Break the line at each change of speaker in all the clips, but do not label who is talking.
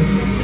Thank you.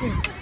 Thank you.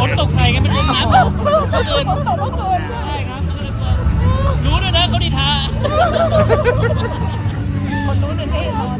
ฝนตกใส่กันเป็นลมน้ำตกเมื่อคืน
ตกเมื่อคืน
ใช่ครับเมื่
อ
คืนนรู้ด้วย
นะ
เขาดีท้าคนรู้เนี่ยนอน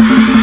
you